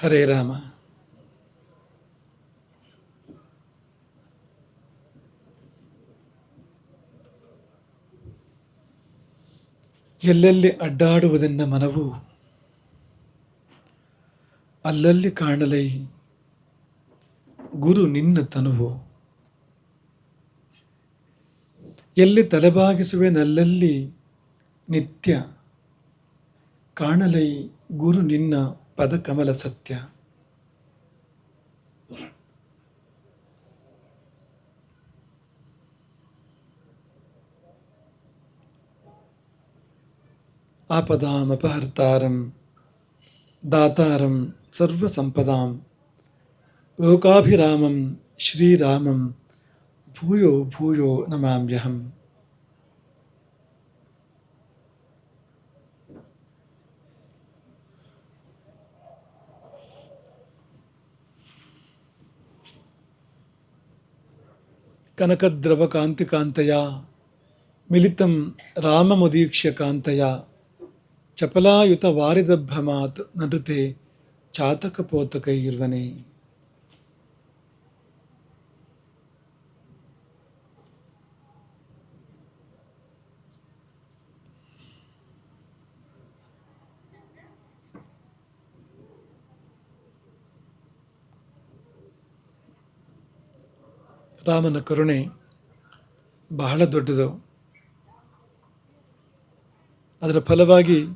ಹರೇ ರಾಮ. ಎಲ್ಲೆಲ್ಲಿ ಅಡ್ಡಾಡುವುದೆನ್ನ ಮನವು, ಅಲ್ಲಲ್ಲಿ ಕಾಣಲೈ ಗುರು ನಿನ್ನ ತನುವು. ಎಲ್ಲಿ ತಲೆಬಾಗಿಸುವೆನಲ್ಲಲ್ಲಿ ನಿತ್ಯ ಕಾಣಲೈ ಗುರು ನಿನ್ನ ಪದಕಮಲ ಸತ್ಯ ಆಪದಾಮಪಹರ್ತಾರಂ ದಾತಾರಂ ಸರ್ವಸಂಪದಾಂ ಲೋಕಾಭಿರಾಮಂ ಶ್ರೀರಾಮಂ ಭೂಯೋ ಭೂಯೋ ನಮಾಮ್ಯಹಂ కనకద్రవకాంతికాంతయా మిళితం రామముదీక్ష కాంతయా చపలాయుత వారిద భ్రమాత్ నటుతే చాతకపోతకైర్వనే. ರಾಮನ ಕರುಣೆ ಬಹಳ ದೊಡ್ಡದು. ಅದರ ಫಲವಾಗಿ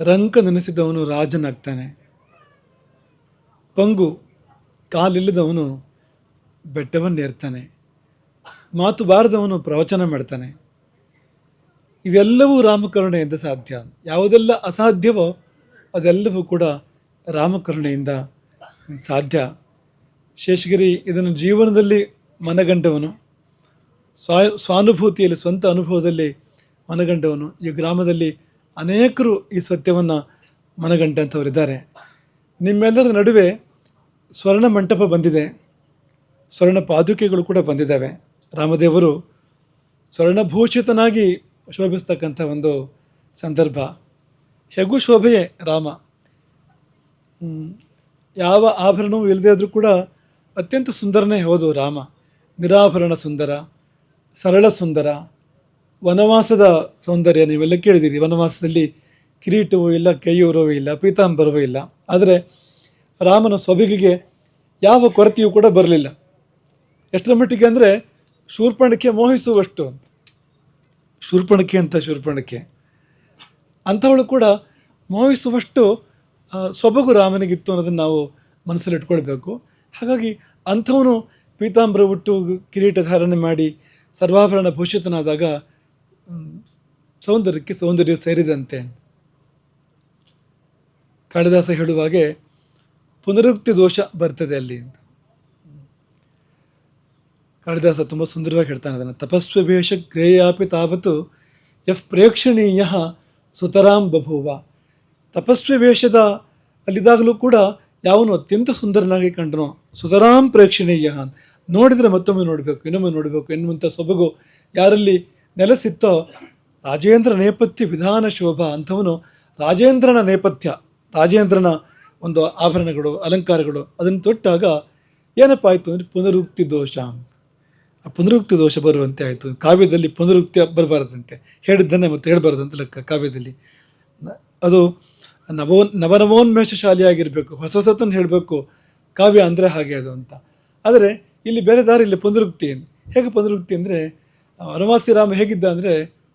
ರಂಕ ನೆನೆಸಿದವನು ರಾಜನಾಗ್ತಾನೆ. ಪಂಗು ಕಾಲಿಲ್ಲದವನು ಬೆಟ್ಟವನ್ನೇರ್ತಾನೆ. ಮಾತು ಬಾರದವನು ಪ್ರವಚನ ಮಾಡ್ತಾನೆ. ಇದೆಲ್ಲವೂ ರಾಮಕರುಣೆಯಿಂದ ಸಾಧ್ಯ. ಯಾವುದೆಲ್ಲ ಅಸಾಧ್ಯವೋ ಅದೆಲ್ಲವೂ ಕೂಡ ರಾಮಕರುಣೆಯಿಂದ ಸಾಧ್ಯ. ಶೇಷಗಿರಿ, ಇದನ್ನು ಜೀವನದಲ್ಲಿ ಮನಗಂಡವನು. ಸ್ವಾ ಸ್ವಾನುಭೂತಿಯಲ್ಲಿ ಸ್ವಂತ ಅನುಭವದಲ್ಲಿ ಮನಗಂಡವನು. ಈ ಗ್ರಾಮದಲ್ಲಿ ಅನೇಕರು ಈ ಸತ್ಯವನ್ನು ಮನಗಂಡಂಥವರಿದ್ದಾರೆ. ನಿಮ್ಮೆಲ್ಲರ ನಡುವೆ ಸ್ವರ್ಣ ಮಂಟಪ ಬಂದಿದೆ. ಸ್ವರ್ಣ ಪಾದುಕೆಗಳು ಕೂಡ ಬಂದಿದ್ದಾವೆ. ರಾಮದೇವರು ಸ್ವರ್ಣಭೂಷಿತನಾಗಿ ಶೋಭಿಸ್ತಕ್ಕಂಥ ಒಂದು ಸಂದರ್ಭ. ಹೆಗು ಶೋಭೆಯೇ ರಾಮ. ಯಾವ ಆಭರಣವೂ ಇಲ್ಲದೇ ಆದರೂ ಕೂಡ ಅತ್ಯಂತ ಸುಂದರನೇ ಹೌದು ರಾಮ. ನಿರಾಭರಣ ಸುಂದರ, ಸರಳ ಸುಂದರ, ವನವಾಸದ ಸೌಂದರ್ಯ ನೀವೆಲ್ಲ ಕೇಳಿದ್ದೀರಿ ವನವಾಸದಲ್ಲಿ ಕಿರೀಟವೂ ಇಲ್ಲ ಕೈಯೂರವೂ ಇಲ್ಲ, ಪೀತಾಂಬರವೂ ಇಲ್ಲ. ಆದರೆ ರಾಮನ ಸೊಬಗಿಗೆ ಯಾವ ಕೊರತೆಯೂ ಕೂಡ ಬರಲಿಲ್ಲ. ಎಷ್ಟರ ಮಟ್ಟಿಗೆ ಅಂದರೆ ಶೂರ್ಪಣಕ್ಕೆ ಮೋಹಿಸುವಷ್ಟು ಶೂರ್ಪಣಕ್ಕೆ ಅಂತ ಶೂರ್ಪಣಕ್ಕೆ. ಅಂಥವಳು ಕೂಡ ಮೋಹಿಸುವಷ್ಟು ಸೊಬಗು ರಾಮನಿಗಿತ್ತು ಅನ್ನೋದನ್ನು ನಾವು ಮನಸ್ಸಲ್ಲಿ ಇಟ್ಕೊಳ್ಬೇಕು. ಹಾಗಾಗಿ ಅಂಥವನು ಪೀತಾಂಬರ ಹುಟ್ಟು ಕಿರೀಟ ಧಾರಣೆ ಮಾಡಿ ಸರ್ವಾಭರಣ ಭೂಷಿತನಾದಾಗ ಸೌಂದರ್ಯಕ್ಕೆ ಸೌಂದರ್ಯ ಸೇರಿದಂತೆ. ಕಾಳಿದಾಸ ಹೇಳುವಾಗೆ ಪುನರುಕ್ತಿ ದೋಷ ಬರ್ತದೆ ಅಲ್ಲಿ. ಕಾಳಿದಾಸ ತುಂಬ ಸುಂದರವಾಗಿ ಹೇಳ್ತಾನೆ ಅದನ್ನು. ತಪಸ್ವಭೇಷ ಗ್ರೇಯಾಪಿ ತಾವತ್ತು ಎಫ್ ಪ್ರೇಕ್ಷಣೀಯ ಸುತರಾಂ ಬಭೂವ. ತಪಸ್ವಿ ವೇಷದ ಅಲ್ಲಿದ್ದಾಗಲೂ ಕೂಡ ಯಾವನು ಅತ್ಯಂತ ಸುಂದರನಾಗಿ ಕಂಡನೋ, ಸುತರಾಂ ಪ್ರೇಕ್ಷಣೀಯ ನೋಡಿದರೆ ಮತ್ತೊಮ್ಮೆ ನೋಡಬೇಕು, ಇನ್ನೊಮ್ಮೆ ನೋಡಬೇಕು ಎನ್ನುವಂಥ ಸೊಬಗು ಯಾರಲ್ಲಿ ನೆಲೆಸಿತ್ತೋ ರಾಜೇಂದ್ರ ನೇಪಥ್ಯ ವಿಧಾನ ಶೋಭ ಅಂಥವನು ರಾಜೇಂದ್ರನ ನೇಪಥ್ಯ, ರಾಜೇಂದ್ರನ ಒಂದು ಆಭರಣಗಳು, ಅಲಂಕಾರಗಳು, ಅದನ್ನು ತೊಟ್ಟಾಗ ಏನಪ್ಪ ಆಯಿತು ಅಂದರೆ ಪುನರುಕ್ತಿ ದೋಷ ಆ ಪುನರುಕ್ತಿ ದೋಷ ಬರುವಂತೆ ಆಯಿತು. ಕಾವ್ಯದಲ್ಲಿ ಪುನರುಕ್ತಿ ಬರಬಾರದಂತೆ. ಹೇಳಿದ್ದನ್ನೇ ಮತ್ತೆ ಹೇಳಬಾರ್ದು ಅಂತ ಲೆಕ್ಕ ಕಾವ್ಯದಲ್ಲಿ. ಅದು ನವೋ, ನವನವೋನ್ಮೇಷಶಾಲಿಯಾಗಿರಬೇಕು, ಹೊಸ ಹೊಸತನ್ನು ಹೇಳಬೇಕು. ಕಾವ್ಯ ಅಂದರೆ ಹಾಗೆ ಅದು ಅಂತ. ಆದರೆ ಇಲ್ಲಿ ಬೇರೆ ದಾರಿ ಇಲ್ಲಿ, ಪುನರುಕ್ತಿ ಹೇಗೆ ಪುನರುಕ್ತಿ ಅಂದರೆ ರಾಮ ಹೇಗಿದ್ದ ಅಂದರೆ,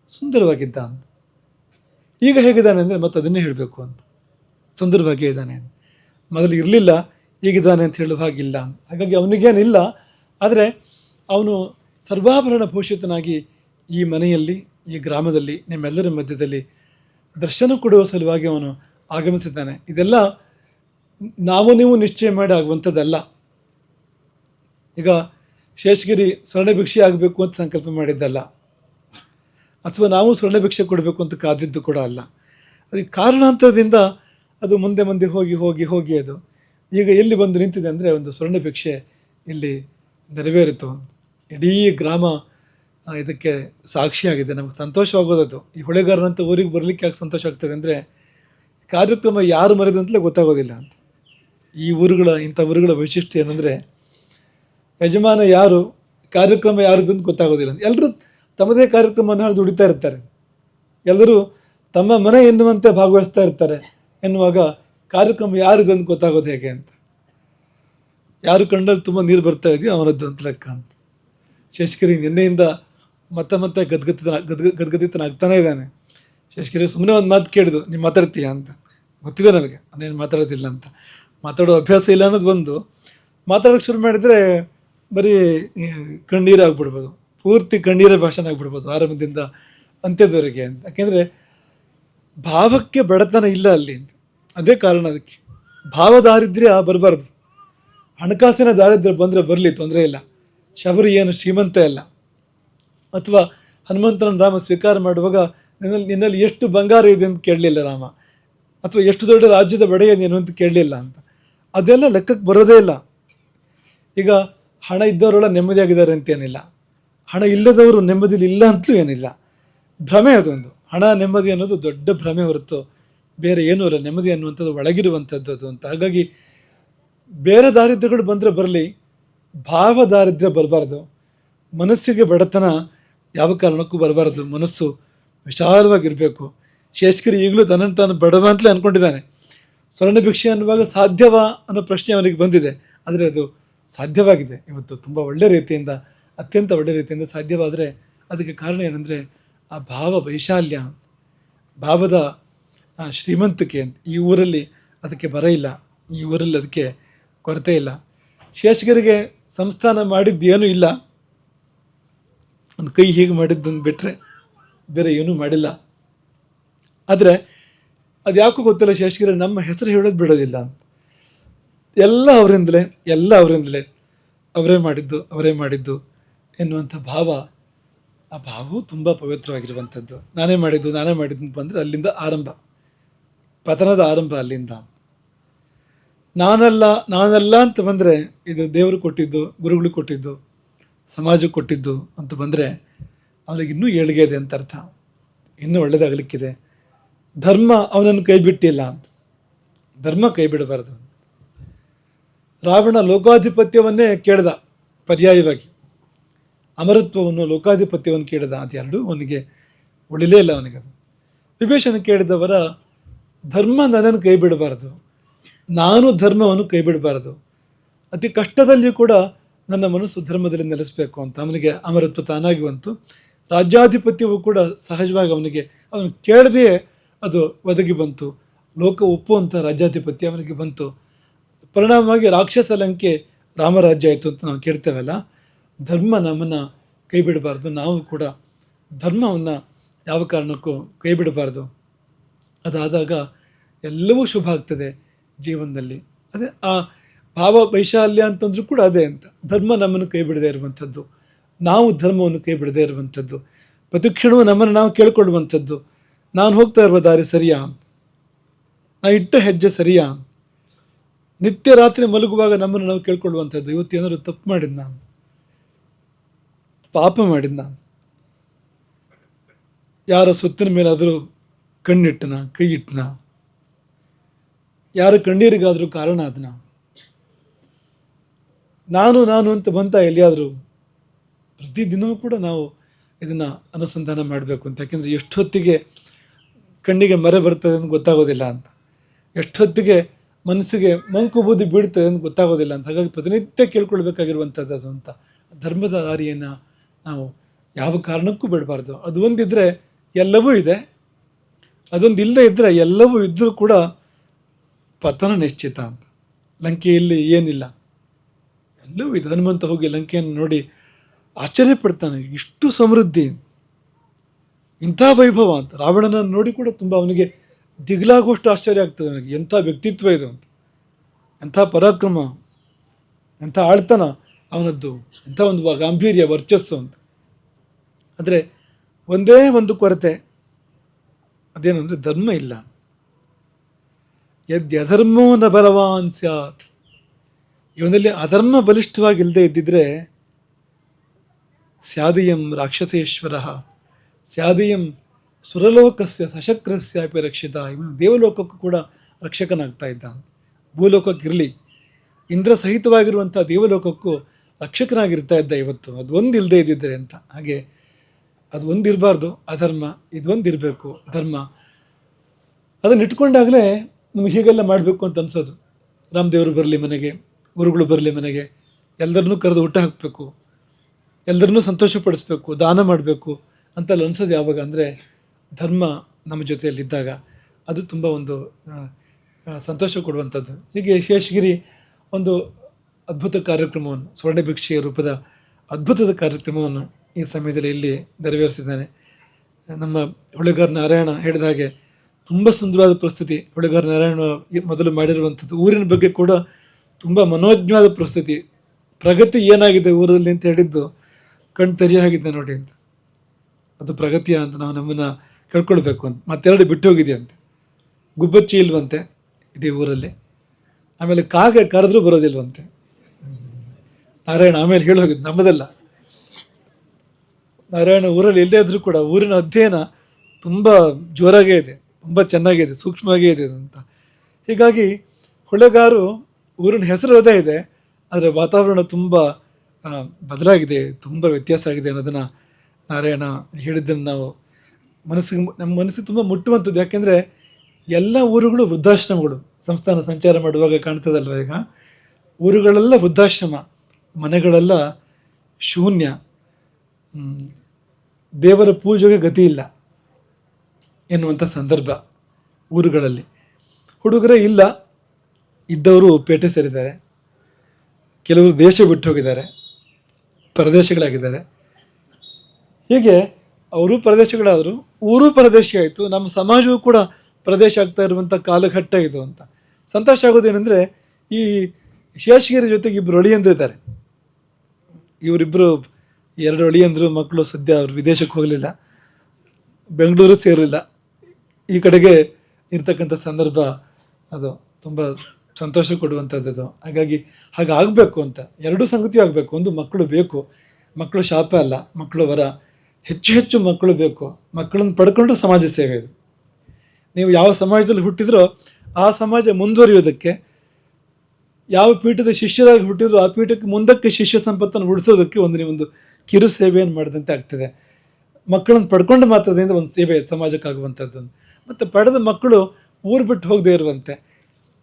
ಸುಂದರವಾಗಿದ್ದ ಅಂತ. ಈಗ ಹೇಗಿದ್ದಾನೆ ಅಂದರೆ ಮತ್ತೆ ಅದನ್ನೇ ಹೇಳಬೇಕು ಅಂತ. ಸುಂದರವಾಗಿ ಇದ್ದಾನೆ ಅಂತ. ಮೊದಲು ಇರಲಿಲ್ಲ, ಈಗಿದ್ದಾನೆ ಅಂತ ಹೇಳುವ ಹಾಗಿಲ್ಲ ಅಂತ. ಹಾಗಾಗಿ ಅವನಿಗೇನಿಲ್ಲ, ಆದರೆ ಅವನು ಸರ್ವಾಭರಣ ಭೂಷಿತನಾಗಿ ಈ ಮನೆಯಲ್ಲಿ, ಈ ಗ್ರಾಮದಲ್ಲಿ, ನಿಮ್ಮೆಲ್ಲರ ಮಧ್ಯದಲ್ಲಿ ದರ್ಶನ ಕೊಡುವ ಸಲುವಾಗಿ ಅವನು ಆಗಮಿಸಿದ್ದಾನೆ. ಇದೆಲ್ಲ ನಾವು ನೀವು ನಿಶ್ಚಯ ಮಾಡಿ ಆಗುವಂಥದ್ದಲ್ಲ. ಈಗ ಶೇಷಗಿರಿ ಸ್ವರ್ಣಭಿಕ್ಷೆ ಆಗಬೇಕು ಅಂತ ಸಂಕಲ್ಪ ಮಾಡಿದ್ದಲ್ಲ. ಅಥವಾ ನಾವು ಸ್ವರ್ಣಭಿಕ್ಷೆ ಕೊಡಬೇಕು ಅಂತ ಕಾದಿದ್ದು ಕೂಡ ಅಲ್ಲ. ಅದಕ್ಕೆ ಕಾರಣಾಂತರದಿಂದ ಅದು ಮುಂದೆ ಮುಂದೆ ಹೋಗಿ ಹೋಗಿ ಹೋಗಿ ಅದು. ಈಗ ಎಲ್ಲಿ ಬಂದು ನಿಂತಿದೆ ಅಂದರೆ ಒಂದು ಸ್ವರ್ಣಭಿಕ್ಷೆ ಇಲ್ಲಿ ನೆರವೇರಿತು. ಇಡೀ ಗ್ರಾಮ ಇದಕ್ಕೆ ಸಾಕ್ಷಿಯಾಗಿದೆ. ನಮಗೆ ಸಂತೋಷವಾಗೋದದು. ಈ ಹೊಳೆಗಾರನಂತ ಊರಿಗೆ ಬರಲಿಕ್ಕೆ ಯಾಕೆ ಸಂತೋಷ ಆಗ್ತದೆ ಅಂದರೆ ಕಾರ್ಯಕ್ರಮ ಯಾರು ಮರೆದು ಅಂತಲೇ ಗೊತ್ತಾಗೋದಿಲ್ಲ ಅಂತ. ಈ ಊರುಗಳ, ಇಂಥ ಊರುಗಳ ವೈಶಿಷ್ಟ್ಯ ಏನಂದರೆ ಯಜಮಾನ ಯಾರು? ಕಾರ್ಯಕ್ರಮ ಯಾರದು ಅಂತ ಗೊತ್ತಾಗೋದಿಲ್ಲ. ಎಲ್ಲರೂ ತಮ್ಮದೇ ಕಾರ್ಯಕ್ರಮವನ್ನು ಹೇಳಿ ದುಡಿತಾ ಇರ್ತಾರೆ. ಎಲ್ಲರೂ ತಮ್ಮ ಮನೆ ಎನ್ನುವಂತೆ ಭಾಗವಹಿಸ್ತಾ ಇರ್ತಾರೆ. ಎನ್ನುವಾಗ ಕಾರ್ಯಕ್ರಮ ಯಾರಿದು ಅಂತ ಗೊತ್ತಾಗೋದು ಹೇಗೆ ಅಂತ. ಯಾರು ಕಂಡಲ್ಲಿ ತುಂಬ ನೀರು ಬರ್ತಾ ಇದೆಯೋ ಅವನದ್ದು ಅಂತ ಲೆಕ್ಕ ಅಂತ. ಶೇಷಗಿರಿ ನಿನ್ನೆಯಿಂದ ಮತ್ತೆ ಮತ್ತೆ ಗದ್ಗದಿತನ ಗದ್ಗ ಇದ್ದಾನೆ. ಶೇಷಗಿರಿ ಸುಮ್ಮನೆ ಒಂದು ಮಾತು ಕೇಳಿದು, ನೀನು ಮಾತಾಡ್ತೀಯ ಅಂತ. ಗೊತ್ತಿದೆ ನಮಗೆ ನೀನು ಮಾತಾಡೋದಿಲ್ಲ ಅಂತ. ಮಾತಾಡೋ ಅಭ್ಯಾಸ ಇಲ್ಲ ಅನ್ನೋದು ಒಂದು. ಮಾತಾಡೋಕ್ಕೆ ಶುರು ಮಾಡಿದರೆ ಬರೀ ಕಣ್ಣೀರಾಗ್ಬಿಡ್ಬೋದು. ಪೂರ್ತಿ ಕಣ್ಣೀರ ಭಾಷಣ ಆಗ್ಬಿಡ್ಬೋದು ಆರಂಭದಿಂದ ಅಂತ್ಯದವರೆಗೆ ಅಂತ. ಯಾಕೆಂದರೆ ಭಾವಕ್ಕೆ ಬಡತನ ಇಲ್ಲ ಅಲ್ಲಿ ಅಂತ. ಅದೇ ಕಾರಣ ಅದಕ್ಕೆ. ಭಾವ ದಾರಿದ್ರ್ಯ ಬರಬಾರ್ದು. ಹಣಕಾಸಿನ ದಾರಿದ್ರ್ಯ ಬಂದರೆ ಬರಲಿ, ತೊಂದರೆ ಇಲ್ಲ. ಶಬರಿ ಏನು ಶ್ರೀಮಂತ ಇಲ್ಲ ಅಥವಾ ಹನುಮಂತನ ರಾಮ ಸ್ವೀಕಾರ ಮಾಡುವಾಗ ನಿನ್ನಲ್ಲಿ ನಿನ್ನಲ್ಲಿ ಎಷ್ಟು ಬಂಗಾರ ಇದೆ ಅಂತ ಕೇಳಲಿಲ್ಲ ರಾಮ. ಅಥವಾ ಎಷ್ಟು ದೊಡ್ಡ ರಾಜ್ಯದ ಬಡೆಯ ನೀನು ಅಂತ ಕೇಳಲಿಲ್ಲ ಅಂತ. ಅದೆಲ್ಲ ಲೆಕ್ಕಕ್ಕೆ ಬರೋದೇ ಇಲ್ಲ. ಈಗ ಹಣ ಇದ್ದವರೆಲ್ಲ ನೆಮ್ಮದಿಯಾಗಿದ್ದಾರೆ ಅಂತೇನಿಲ್ಲ ಹಣ ಇಲ್ಲದವರು ನೆಮ್ಮದಿಲಿ ಇಲ್ಲ ಅಂತಲೂ ಏನಿಲ್ಲ. ಭ್ರಮೆ ಅದೊಂದು. ಹಣ ನೆಮ್ಮದಿ ಅನ್ನೋದು ದೊಡ್ಡ ಭ್ರಮೆ ಹೊರತು ಬೇರೆ ಏನೂ ಇಲ್ಲ ನೆಮ್ಮದಿ ಅನ್ನುವಂಥದ್ದು ಒಳಗಿರುವಂಥದ್ದು ಅದು ಅಂತ. ಹಾಗಾಗಿ ಬೇರೆ ದಾರಿದ್ರ್ಯಗಳು ಬಂದರೆ ಬರಲಿ, ಭಾವ ದಾರಿದ್ರ್ಯ ಬರಬಾರ್ದು. ಮನಸ್ಸಿಗೆ ಬಡತನ ಯಾವ ಕಾರಣಕ್ಕೂ ಬರಬಾರ್ದು. ಮನಸ್ಸು ವಿಶಾಲವಾಗಿರಬೇಕು. ಶೇಷ್ಕರಿ ಈಗಲೂ ತನ್ನನ್ನು ತಾನು ಬಡವ ಅಂತಲೇ ಅಂದ್ಕೊಂಡಿದ್ದಾನೆ ಸ್ವರ್ಣ ಭಿಕ್ಷೆ ಅನ್ನುವಾಗ ಸಾಧ್ಯವಾ ಅನ್ನೋ ಪ್ರಶ್ನೆ ಅವನಿಗೆ ಬಂದಿದೆ. ಆದರೆ ಅದು ಸಾಧ್ಯವಾಗಿದೆ. ಇವತ್ತು ತುಂಬ ಒಳ್ಳೆ ರೀತಿಯಿಂದ, ಅತ್ಯಂತ ಒಳ್ಳೆ ರೀತಿಯಿಂದ ಸಾಧ್ಯವಾದರೆ ಅದಕ್ಕೆ ಕಾರಣ ಏನಂದರೆ, ಆ ಭಾವ ವೈಶಾಲ್ಯ, ಭಾವದ ಶ್ರೀಮಂತಿಕೆ ಅಂತ ಈ ಊರಲ್ಲಿ ಅದಕ್ಕೆ ಬರ ಇಲ್ಲ. ಈ ಊರಲ್ಲಿ ಅದಕ್ಕೆ ಕೊರತೆ ಇಲ್ಲ. ಶೇಷಗರಿಗೆ ಸಂಸ್ಥಾನ ಮಾಡಿದ್ದು ಏನೂ ಇಲ್ಲ. ಒಂದು ಕೈ ಹೀಗೆ ಮಾಡಿದ್ದನ್ನು ಬಿಟ್ಟರೆ ಬೇರೆ ಏನೂ ಮಾಡಿಲ್ಲ. ಆದರೆ ಅದು ಯಾಕೋ ಗೊತ್ತಿಲ್ಲ, ಶೇಷಗಿರಿ ನಮ್ಮ ಹೆಸರು ಹೇಳೋದು ಬಿಡೋದಿಲ್ಲ ಅಂತ. ಎಲ್ಲ ಅವರಿಂದಲೇ ಎಲ್ಲ ಅವರಿಂದಲೇ ಅವರೇ ಮಾಡಿದ್ದು ಅವರೇ ಮಾಡಿದ್ದು ಎನ್ನುವಂಥ ಭಾವ, ಆ ಭಾವವು ತುಂಬ ಪವಿತ್ರವಾಗಿರುವಂಥದ್ದು. ನಾನೇ ಮಾಡಿದ್ದು ನಾನೇ ಮಾಡಿದ್ದು ಬಂದರೆ ಅಲ್ಲಿಂದ ಆರಂಭ. ಪತನದ ಆರಂಭ ಅಲ್ಲಿಂದ. ನಾನಲ್ಲ ನಾನಲ್ಲ ಅಂತ ಬಂದರೆ ಇದು ದೇವರು ಕೊಟ್ಟಿದ್ದು, ಗುರುಗಳು ಕೊಟ್ಟಿದ್ದು ಸಮಾಜಕ್ಕೆ ಕೊಟ್ಟಿದ್ದು ಅಂತ ಬಂದರೆ ಅವನಿಗೆ ಇನ್ನೂ ಏಳಿಗೆ ಇದೆ ಅಂತ ಅರ್ಥ. ಇನ್ನೂ ಒಳ್ಳೆಯದಾಗಲಿಕ್ಕಿದೆ ಧರ್ಮ ಅವನನ್ನು ಕೈ ಬಿಟ್ಟಿಲ್ಲ ಅಂತ. ಧರ್ಮ ಕೈ ಬಿಡಬಾರದು ರಾವಣ ಲೋಕಾಧಿಪತ್ಯವನ್ನೇ ಕೇಳಿದ ಪರ್ಯಾಯವಾಗಿ. ಅಮರತ್ವವನ್ನು ಲೋಕಾಧಿಪತ್ಯವನ್ನು ಕೇಳಿದ ಅದೆರಡೂ ಅವನಿಗೆ ಉಳಿಲೇ ಇಲ್ಲ ಅವನಿಗೆ ಅದು. ವಿಭೀಷಣ ಕೇಳಿದವರ ಧರ್ಮ ನನ್ನನ್ನು ಕೈ ಬಿಡಬಾರದು. ನಾನು ಧರ್ಮವನ್ನು ಕೈ ಬಿಡಬಾರದು. ಅತಿ ಕಷ್ಟದಲ್ಲಿಯೂ ಕೂಡ ನನ್ನ ಮನಸ್ಸು ಧರ್ಮದಲ್ಲಿ ನೆಲೆಸಬೇಕು ಅಂತ ಅವನಿಗೆ ಅಮರತ್ವ ತಾನಾಗಿ ಬಂತು. ರಾಜ್ಯಾಧಿಪತ್ಯವು ಕೂಡ ಸಹಜವಾಗಿ ಅವನಿಗೆ ಅವನು ಕೇಳದೆಯೇ ಅದು ಒದಗಿ ಬಂತು. ಲೋಕ ಒಪ್ಪುವಂಥ ರಾಜ್ಯಾಧಿಪತ್ಯ ಅವನಿಗೆ ಬಂತು. ಪರಿಣಾಮವಾಗಿ ರಾಕ್ಷಸ ಲಂಕೆ ರಾಮರಾಜ್ಯ ಆಯಿತು ಅಂತ ನಾವು ಕೇಳ್ತೇವಲ್ಲ, ಧರ್ಮ ನಮ್ಮನ್ನು ಕೈ ಬಿಡಬಾರ್ದು ನಾವು ಕೂಡ ಧರ್ಮವನ್ನು ಯಾವ ಕಾರಣಕ್ಕೂ ಕೈ ಬಿಡಬಾರ್ದು ಅದಾದಾಗ ಎಲ್ಲವೂ ಶುಭ ಆಗ್ತದೆ ಜೀವನದಲ್ಲಿ. ಅದೇ ಆ ಭಾವ ವೈಶಾಲ್ಯ ಅಂತಂದ್ರೂ ಕೂಡ ಅದೇ ಅಂತ. ಧರ್ಮ ನಮ್ಮನ್ನು ಕೈ ಬಿಡದೆ ಇರುವಂಥದ್ದು. ನಾವು ಧರ್ಮವನ್ನು ಕೈ ಬಿಡದೆ ಇರುವಂಥದ್ದು ಪ್ರತಿಕ್ಷಣವೂ ನಮ್ಮನ್ನು ನಾವು ಕೇಳ್ಕೊಳ್ಳುವಂಥದ್ದು. ನಾನು ಹೋಗ್ತಾ ಇರುವ ದಾರಿ ಸರಿಯಾ? ನಾ ಇಟ್ಟ ಹೆಜ್ಜೆ ಸರಿಯಾ? ನಿತ್ಯ ರಾತ್ರಿ ಮಲಗುವಾಗ ನಮ್ಮನ್ನು ನಾವು ಕೇಳ್ಕೊಳ್ಳುವಂಥದ್ದು, ಇವತ್ತು ಏನಾದರೂ ತಪ್ಪು ಮಾಡಿದ್ ನಾನು, ಪಾಪ ಮಾಡಿದ್ ನಾನು, ಯಾರ ಸೊತ್ತಿನ ಮೇಲಾದರೂ ಕಣ್ಣಿಟ್ಟನ ಕೈ ಇಟ್ಟನ ಯಾರ ಕಣ್ಣೀರಿಗಾದರೂ ಕಾರಣ ಅದನ್ನ ನಾನು ನಾನು ಅಂತ ಬಂತ ಎಲ್ಲಿಯಾದರೂ ಪ್ರತಿದಿನವೂ ಕೂಡ ನಾವು ಇದನ್ನು ಅನುಸಂಧಾನ ಮಾಡಬೇಕು ಅಂತ. ಯಾಕೆಂದರೆ ಎಷ್ಟೊತ್ತಿಗೆ ಕಣ್ಣಿಗೆ ಮರೆ ಬರ್ತದೆ ಅಂತ ಗೊತ್ತಾಗೋದಿಲ್ಲ ಅಂತ. ಎಷ್ಟೊತ್ತಿಗೆ ಮನಸ್ಸಿಗೆ ಮಂಕು ಬುದ್ಧಿ ಬೀಳ್ತದೆ ಅಂತ ಗೊತ್ತಾಗೋದಿಲ್ಲ ಅಂತ. ಹಾಗಾಗಿ ಪ್ರತಿನಿತ್ಯ ಕೇಳ್ಕೊಳ್ಬೇಕಾಗಿರುವಂಥದ್ದು ಅಂತ. ಧರ್ಮದ ದಾರಿಯನ್ನು ನಾವು ಯಾವ ಕಾರಣಕ್ಕೂ ಬಿಡಬಾರ್ದು. ಅದು ಒಂದಿದ್ದರೆ ಎಲ್ಲವೂ ಇದೆ. ಅದೊಂದು ಇಲ್ಲದೆ ಇದ್ದರೆ ಎಲ್ಲವೂ ಇದ್ದರೂ ಕೂಡ ಪತನ ನಿಶ್ಚಿತ ಅಂತ. ಲಂಕೆಯಲ್ಲಿ ಏನಿಲ್ಲ. ಎಲ್ಲವೂ ಇದೆ. ಹನುಮಂತ ಹೋಗಿ ಲಂಕೆಯನ್ನು ನೋಡಿ ಆಶ್ಚರ್ಯ ಪಡ್ತಾನೆ ಇಷ್ಟು ಸಮೃದ್ಧಿ. ಇಂಥ ವೈಭವ ಅಂತ. ರಾವಣನ ನೋಡಿ ಕೂಡ ತುಂಬ ಅವನಿಗೆ ದಿಗ್ಲಾಗುವಷ್ಟು ಆಶ್ಚರ್ಯ ಆಗ್ತದೆ ನನಗೆ. ಎಂಥ ವ್ಯಕ್ತಿತ್ವ ಇದು ಅಂತ. ಎಂಥ ಪರಾಕ್ರಮ, ಎಂಥ ಆಳ್ತನ ಅವನದ್ದು, ಎಂಥ ಒಂದು ಗಾಂಭೀರ್ಯ, ವರ್ಚಸ್ಸು ಅಂತ. ಆದರೆ ಒಂದೇ ಒಂದು ಕೊರತೆ ಅದೇನಂದರೆ ಧರ್ಮ ಇಲ್ಲ. ಯದ್ಯಧರ್ಮೋ ನ ಬಲವಾನ್ ಸ್ಯಾತ್. ಇವನಲ್ಲಿ ಅಧರ್ಮ ಬಲಿಷ್ಠವಾಗಿಲ್ಲದೆ ಇದ್ದಿದ್ರೆ ಸ್ಯಾದಿಯಂ ರಾಕ್ಷಸೇಶ್ವರ. ಸ್ಯಾದಿಯಂ ಸುರಲೋಕಸ್ಯ ಸಶಕ್ರಸ್ಯಾಪಿ ರಕ್ಷಿತ ಇವನು ದೇವಲೋಕಕ್ಕೂ ಕೂಡ ರಕ್ಷಕನಾಗ್ತಾ ಇದ್ದ ಭೂಲೋಕಕ್ಕಿರಲಿ ಇಂದ್ರ ಸಹಿತವಾಗಿರುವಂಥ ದೇವಲೋಕಕ್ಕೂ ರಕ್ಷಕನಾಗಿರ್ತಾ ಇದ್ದ ಇವತ್ತು. ಅದು ಒಂದು ಇಲ್ಲದೆ ಇದ್ದಿದ್ದರೆ ಅಂತ. ಹಾಗೆ ಅದು ಒಂದು ಇರಬಾರ್ದು. ಅಧರ್ಮ ಇದೊಂದು ಇರಬೇಕು. ಧರ್ಮ. ಅದನ್ನು ಇಟ್ಕೊಂಡಾಗಲೇ ನಮಗೆ ಹೀಗೆಲ್ಲ ಮಾಡಬೇಕು ಅಂತ ಅನ್ಸೋದು. ರಾಮದೇವರು ಬರಲಿ ಮನೆಗೆ, ಗುರುಗಳು ಬರಲಿ ಮನೆಗೆ. ಎಲ್ಲರನ್ನೂ ಕರೆದು ಊಟ ಹಾಕಬೇಕು. ಎಲ್ಲರನ್ನೂ ಸಂತೋಷಪಡಿಸ್ಬೇಕು, ದಾನ ಮಾಡಬೇಕು ಅಂತೆಲ್ಲ ಅನ್ಸೋದು ಯಾವಾಗ ಅಂದರೆ ಧರ್ಮ ನಮ್ಮ ಜೊತೆಯಲ್ಲಿದ್ದಾಗ ಅದು ತುಂಬ ಒಂದು ಸಂತೋಷ ಕೊಡುವಂಥದ್ದು. ಹೀಗೆ ಶೇಷಗಿರಿ ಒಂದು ಅದ್ಭುತ ಕಾರ್ಯಕ್ರಮವನ್ನು, ಸ್ವರ್ಣಭಿಕ್ಷೆಯ ರೂಪದ ಅದ್ಭುತದ ಕಾರ್ಯಕ್ರಮವನ್ನು ಈ ಸಮಯದಲ್ಲಿ ಇಲ್ಲಿ ನೆರವೇರಿಸಿದ್ದಾನೆ. ನಮ್ಮ ಹುಳಿಗಾರ್ ನಾರಾಯಣ ಹೇಳಿದ ಹಾಗೆ ತುಂಬ ಸುಂದರವಾದ ಪ್ರಸ್ತುತಿ. ಹುಳಿಗಾರ್ ನಾರಾಯಣ ಮೊದಲು ಮಾಡಿರುವಂಥದ್ದು ಊರಿನ ಬಗ್ಗೆ ಕೂಡ ತುಂಬ ಮನೋಜ್ಞವಾದ ಪ್ರಸ್ತುತಿ. ಪ್ರಗತಿ ಏನಾಗಿದೆ ಊರಲ್ಲಿ ಅಂತ ಹೇಳಿದ್ದು ಕಣ್ ತೆರೆಯ ಹಾಗಿದೆ ನೋಡಿ ಅಂತ. ಅದು ಪ್ರಗತಿಯ ಅಂತ ನಾವು ನಮ್ಮನ್ನು ಕೇಳ್ಕೊಳ್ಬೇಕು ಅಂತ. ಮತ್ತೆರಡು ಬಿಟ್ಟು ಹೋಗಿದೆಯಂತೆ ಗುಬ್ಬಚ್ಚಿ ಇಲ್ವಂತೆ ಇದೇ ಊರಲ್ಲಿ. ಆಮೇಲೆ ಕಾಗೆ ಕರೆದ್ರೂ ಬರೋದಿಲ್ವಂತೆ. ನಾರಾಯಣ ಆಮೇಲೆ ಹೇಳಿ ಹೋಗಿದ್ದು, ನಮ್ಮದಲ್ಲ. ನಾರಾಯಣ ಊರಲ್ಲಿ ಎಲ್ಲೇ ಇದ್ರೂ ಕೂಡ ಊರಿನ ಅಧ್ಯಯನ ತುಂಬ ಜೋರಾಗೇ ಇದೆ, ತುಂಬ ಚೆನ್ನಾಗಿದೆ ಸೂಕ್ಷ್ಮವಾಗೇ ಇದೆ ಅಂತ. ಹೀಗಾಗಿ ಹೊಳೆಗಾರು ಊರಿನ ಹೆಸರು ಅದೇ ಇದೆ, ಆದರೆ ವಾತಾವರಣ ತುಂಬ ಬದಲಾಗಿದೆ, ತುಂಬ ವ್ಯತ್ಯಾಸ ಆಗಿದೆ ಅನ್ನೋದನ್ನು ನಾರಾಯಣ ಹೇಳಿದ್ದನ್ನು ನಾವು ಮನಸ್ಸಿಗೆ ನಮ್ಮ ಮನಸ್ಸಿಗೆ ತುಂಬ ಮುಟ್ಟುವಂಥದ್ದು. ಯಾಕೆಂದರೆ ಎಲ್ಲ ಊರುಗಳು ವೃದ್ಧಾಶ್ರಮಗಳು. ಸಂಸ್ಥಾನ ಸಂಚಾರ ಮಾಡುವಾಗ ಕಾಣ್ತದಲ್ಲ ಈಗ? ಊರುಗಳೆಲ್ಲ ವೃದ್ಧಾಶ್ರಮ, ಮನೆಗಳೆಲ್ಲ ಶೂನ್ಯ. ದೇವರ ಪೂಜೆಗೆ ಗತಿ ಇಲ್ಲ ಎನ್ನುವಂಥ ಸಂದರ್ಭ ಊರುಗಳಲ್ಲಿ. ಹುಡುಗರೇ ಇಲ್ಲ, ಇದ್ದವರು ಪೇಟೆ ಸೇರಿದ್ದಾರೆ. ಕೆಲವರು ದೇಶ ಬಿಟ್ಟು ಹೋಗಿದ್ದಾರೆ, ಪ್ರದೇಶಗಳಾಗಿದ್ದಾರೆ. ಹೀಗೆ, ಅವರು ಪ್ರದೇಶಗಳಾದರು ಊರು ಪ್ರದೇಶ ಆಯಿತು, ನಮ್ಮ ಸಮಾಜವೂ ಕೂಡ ಪ್ರದೇಶ ಆಗ್ತಾ ಇರುವಂಥ ಕಾಲಘಟ್ಟ ಇದು ಅಂತ. ಸಂತೋಷ ಆಗೋದೇನೆಂದರೆ ಈ ಶೇಷಗಿರಿ ಜೊತೆಗೆ ಇಬ್ಬರು ಇದ್ದಾರೆ. ಇವರಿಬ್ಬರು ಎರಡು ಅಳಿಯಂದರು, ಮಕ್ಕಳು ಸದ್ಯ ಅವರು ವಿದೇಶಕ್ಕೆ ಹೋಗಲಿಲ್ಲ, ಬೆಂಗಳೂರು ಸೇರಲಿಲ್ಲ. ಈ ಕಡೆಗೆ ಇರ್ತಕ್ಕಂಥ ಸಂದರ್ಭ ಅದು ತುಂಬ ಸಂತೋಷ ಕೊಡುವಂಥದ್ದು ಹಾಗಾಗಿ ಹಾಗಾಗಬೇಕು ಅಂತ, ಎರಡೂ ಸಂಗತಿ ಆಗಬೇಕು. ಒಂದು ಮಕ್ಕಳು ಬೇಕು, ಮಕ್ಕಳು ಶಾಪ ಅಲ್ಲ, ಮಕ್ಕಳು ವರ. ಹೆಚ್ಚು ಹೆಚ್ಚು ಮಕ್ಕಳು ಬೇಕು. ಮಕ್ಕಳನ್ನು ಪಡ್ಕೊಂಡ್ರೆ ಸಮಾಜ ಸೇವೆ ಇದು. ನೀವು ಯಾವ ಸಮಾಜದಲ್ಲಿ ಹುಟ್ಟಿದ್ರೋ ಆ ಸಮಾಜ ಮುಂದುವರಿಯೋದಕ್ಕೆ ಯಾವ ಪೀಠದ ಶಿಷ್ಯರಾಗಿ ಹುಟ್ಟಿದ್ರು ಆ ಪೀಠಕ್ಕೆ ಮುಂದಕ್ಕೆ ಶಿಷ್ಯ ಸಂಪತ್ತನ್ನು ಉಳಿಸೋದಕ್ಕೆ ಒಂದು ಒಂದು ಕಿರು ಸೇವೆಯನ್ನು ಮಾಡಿದಂತೆ ಆಗ್ತದೆ. ಮಕ್ಕಳನ್ನು ಪಡ್ಕೊಂಡು ಮಾತ್ರದಿಂದ ಒಂದು ಸೇವೆ ಸಮಾಜಕ್ಕಾಗುವಂಥದ್ದು. ಮತ್ತು ಪಡೆದ ಮಕ್ಕಳು ಊರು ಬಿಟ್ಟು ಹೋಗದೇ ಇರುವಂತೆ,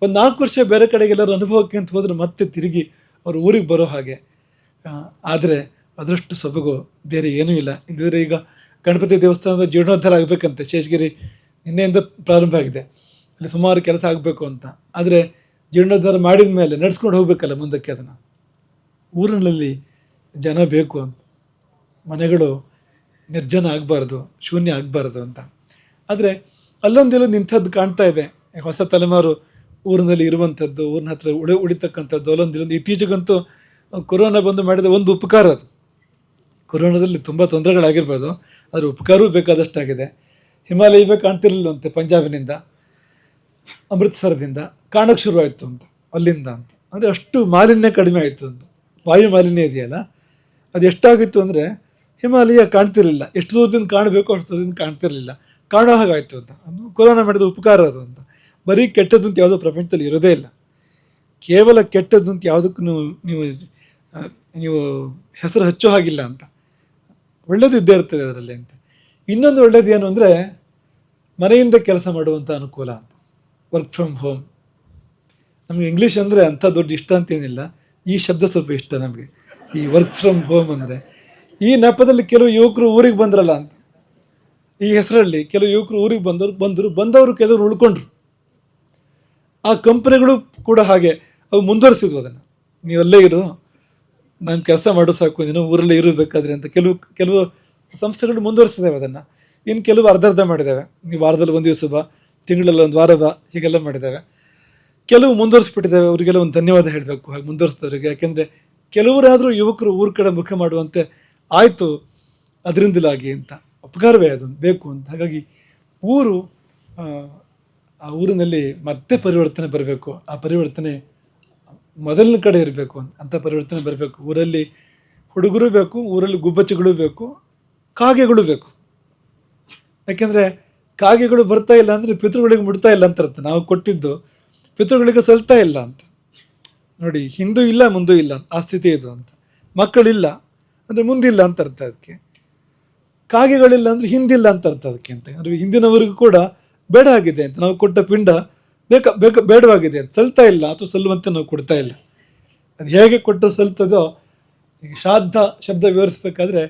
ಒಂದು ನಾಲ್ಕು ವರ್ಷ ಬೇರೆ ಕಡೆಗೆಲ್ಲರೂ ಅನುಭವಕ್ಕೆ ಅಂತ ಹೋದರೆ ಮತ್ತೆ ತಿರುಗಿ ಅವರು ಊರಿಗೆ ಬರೋ ಹಾಗೆ. ಆದರೆ ಅದರಷ್ಟು ಸೊಬಗು ಬೇರೆ ಏನೂ ಇಲ್ಲ. ಇಲ್ಲದ್ರೆ ಈಗ ಗಣಪತಿ ದೇವಸ್ಥಾನದ ಜೀರ್ಣೋದ್ಧಾರ ಆಗಬೇಕಂತೆ. ಶೇಷಗಿರಿ ನಿನ್ನೆಯಿಂದ ಪ್ರಾರಂಭ ಆಗಿದೆ. ಅಲ್ಲಿ ಸುಮಾರು ಕೆಲಸ ಆಗಬೇಕು ಅಂತ. ಆದರೆ ಜೀರ್ಣೋದ್ಧಾರ ಮಾಡಿದ ಮೇಲೆ ನಡೆಸ್ಕೊಂಡು ಹೋಗಬೇಕಲ್ಲ ಮುಂದಕ್ಕೆ ಅದನ್ನು. ಊರಿನಲ್ಲಿ ಜನ ಬೇಕು ಅಂತ. ಮನೆಗಳು ನಿರ್ಜನ ಆಗಬಾರ್ದು, ಶೂನ್ಯ ಆಗಬಾರ್ದು ಅಂತ. ಆದರೆ ಅಲ್ಲೊಂದೆಲ್ಲ ನಿಂತದ್ದು ಕಾಣ್ತಾ ಇದೆ. ಹೊಸ ತಲೆಮಾರು ಊರಿನಲ್ಲಿ ಇರುವಂಥದ್ದು, ಊರಿನ ಹತ್ರ ಉಳಿ ಉಳಿತಕ್ಕಂಥದ್ದು ಅಲ್ಲೊಂದು ಇತ್ತೀಚೆಗಂತೂ ಕೊರೋನಾ ಬಂದು ಮಾಡಿದ ಒಂದು ಉಪಕಾರ ಅದು. ಕೊರೋನಾದಲ್ಲಿ ತುಂಬ ತೊಂದರೆಗಳಾಗಿರ್ಬೋದು, ಆದರೆ ಉಪಕಾರವೂ ಬೇಕಾದಷ್ಟಾಗಿದೆ. ಹಿಮಾಲಯ ಹಿಮಾಲಯವೇ ಕಾಣ್ತಿರ್ಲಿಲ್ವಂತೆ ಪಂಜಾಬಿನಿಂದ, ಅಮೃತಸರದಿಂದ ಕಾಣಕ್ಕೆ ಶುರುವಾಯಿತು ಅಂತ, ಅಲ್ಲಿಂದ ಅಂತ. ಅಂದರೆ ಅಷ್ಟು ಮಾಲಿನ್ಯ ಕಡಿಮೆ ಆಯಿತು ಅಂತ. ವಾಯು ಮಾಲಿನ್ಯ ಇದೆಯಲ್ಲ, ಅದು ಎಷ್ಟಾಗಿತ್ತು ಅಂದರೆ ಹಿಮಾಲಯ ಕಾಣ್ತಿರಲಿಲ್ಲ. ಎಷ್ಟು ದೂರದಿಂದ ಕಾಣಬೇಕು ಅಷ್ಟು ದೂರದಿಂದ ಕಾಣ್ತಿರಲಿಲ್ಲ. ಕಾಣೋ ಹಾಗಾಯಿತು ಅಂತ. ಅದು ಕೊರೋನಾ ಮಾಡಿದ ಉಪಕಾರ ಅದು ಅಂತ. ಬರೀ ಕೆಟ್ಟದಂತ ಯಾವುದೋ ಪ್ರಪಂಚದಲ್ಲಿ ಇರೋದೇ ಇಲ್ಲ. ಕೇವಲ ಕೆಟ್ಟದ್ದು ಅಂತ ಯಾವುದಕ್ಕೂ ನೀವು ನೀವು ಹೆಸರು ಹಚ್ಚೋ ಹಾಗಿಲ್ಲ ಅಂತ. ಒಳ್ಳೇದು ಇದ್ದೇ ಇರ್ತದೆ ಅದರಲ್ಲಿ ಅಂತ. ಇನ್ನೊಂದು ಒಳ್ಳೇದು ಏನು ಅಂದರೆ ಮನೆಯಿಂದ ಕೆಲಸ ಮಾಡುವಂಥ ಅನುಕೂಲ ಅಂತ. ವರ್ಕ್ ಫ್ರಮ್ ಹೋಮ್ ನಮಗೆ ಇಂಗ್ಲೀಷ್ ಅಂದರೆ ಅಂಥ ದೊಡ್ಡ ಇಷ್ಟ ಅಂತೇನಿಲ್ಲ ಈ ಶಬ್ದ ಸ್ವಲ್ಪ ಇಷ್ಟ ನಮಗೆ. ಈ ವರ್ಕ್ ಫ್ರಮ್ ಹೋಮ್ ಅಂದರೆ. ಈ ನೆಪದಲ್ಲಿ ಕೆಲವು ಯುವಕರು ಊರಿಗೆ ಬಂದ್ರಲ್ಲ ಅಂತ. ಈ ಹೆಸರಲ್ಲಿ ಕೆಲವು ಯುವಕರು ಊರಿಗೆ ಬಂದವರು ಬಂದರು, ಬಂದವರು ಕೆಲವರು ಉಳ್ಕೊಂಡ್ರು. ಆ ಕಂಪನಿಗಳು ಕೂಡ ಹಾಗೆ ಅವು ಮುಂದುವರಿಸಿದ್ವು ಅದನ್ನು. ನೀವು ಅಲ್ಲೇ ಇರು. ನಾನು ಕೆಲಸ ಮಾಡೋ ಸಾಕು ನೀನು ಊರಲ್ಲಿ ಇರಬೇಕಾದ್ರೆ ಅಂತ ಕೆಲವು ಕೆಲವು ಸಂಸ್ಥೆಗಳು ಮುಂದುವರಿಸಿದ್ದೇವೆ ಅದನ್ನು. ಇನ್ನು ಕೆಲವು ಅರ್ಧ ಅರ್ಧ ಮಾಡಿದ್ದಾವೆ ಈ ವಾರದಲ್ಲಿ ಒಂದು ದಿವಸ ಬಾ ತಿಂಗಳಲ್ಲಿ ಒಂದು ವಾರ ಬಾ ಹೀಗೆಲ್ಲ ಮಾಡಿದ್ದಾವೆ ಕೆಲವು ಮುಂದುವರಿಸ್ಬಿಟ್ಟಿದ್ದಾವೆ ಅವರಿಗೆಲ್ಲ ಒಂದು ಧನ್ಯವಾದ ಹೇಳಬೇಕು ಹಾಗೆ ಮುಂದುವರಿಸಿದವರಿಗೆ. ಯಾಕೆಂದರೆ ಕೆಲವರಾದರೂ ಯುವಕರು ಊರ ಕಡೆ ಮುಖ ಮಾಡುವಂತೆ ಆಯಿತು ಅದರಿಂದಲಾಗಿ ಅಂತ. ಉಪಕಾರವೇ ಅದು ಬೇಕು ಅಂತ. ಹಾಗಾಗಿ ಊರು ಆ, ಆ ಊರಿನಲ್ಲಿ ಮತ್ತೆ ಪರಿವರ್ತನೆ ಬರಬೇಕು. ಆ ಪರಿವರ್ತನೆ ಮೊದಲನೇ ಕಡೆ ಇರಬೇಕು ಅಂತ ಅಂಥ ಪರಿವರ್ತನೆ ಬರಬೇಕು. ಊರಲ್ಲಿ ಹುಡುಗರು ಬೇಕು, ಊರಲ್ಲಿ ಗುಬ್ಬಚ್ಚಿಗಳು ಬೇಕು, ಕಾಗೆಗಳು ಬೇಕು. ಯಾಕೆಂದರೆ ಕಾಗೆಗಳು ಬರ್ತಾ ಇಲ್ಲ ಅಂದರೆ ಪಿತೃಗಳಿಗೆ ಮುಟ್ತಾ ಇಲ್ಲ ಅಂತ ಅರ್ಥ. ನಾವು ಕೊಟ್ಟಿದ್ದು ಪಿತೃಗಳಿಗೆ ಸಲ್ತಾ ಇಲ್ಲ ಅಂತ. ನೋಡಿ, ಹಿಂದೂ ಇಲ್ಲ, ಮುಂದೂ ಇಲ್ಲ ಆ ಸ್ಥಿತಿ ಇದು ಅಂತ. ಮಕ್ಕಳಿಲ್ಲ ಅಂದರೆ ಮುಂದಿಲ್ಲ ಅಂತ ಅರ್ಥ ಅದಕ್ಕೆ. ಕಾಗೆಗಳಿಲ್ಲ ಅಂದರೆ ಹಿಂದಿಲ್ಲ ಅಂತ ಅರ್ಥ ಅದಕ್ಕೆ ಅಂತ. ಅಂದರೆ ಹಿಂದಿನವರಿಗೂ ಕೂಡ ಬೇಡ ಆಗಿದೆ ಅಂತ. ನಾವು ಕೊಟ್ಟ ಪಿಂಡ ಬೇಕ ಬೇಕ, ಬೇಡವಾಗಿದೆ ಅಂತ. ಸಲ್ತಾ ಇಲ್ಲ ಅಥವಾ ಸಲ್ಲುವಂತೆ ನಾವು ಕೊಡ್ತಾ ಇಲ್ಲ. ಅದು ಹೇಗೆ ಕೊಟ್ಟು ಸಲ್ತದೋ, ಈಗ ಶ್ರಾದ್ದ ಶಬ್ದ ವಿವರಿಸ್ಬೇಕಾದ್ರೆ,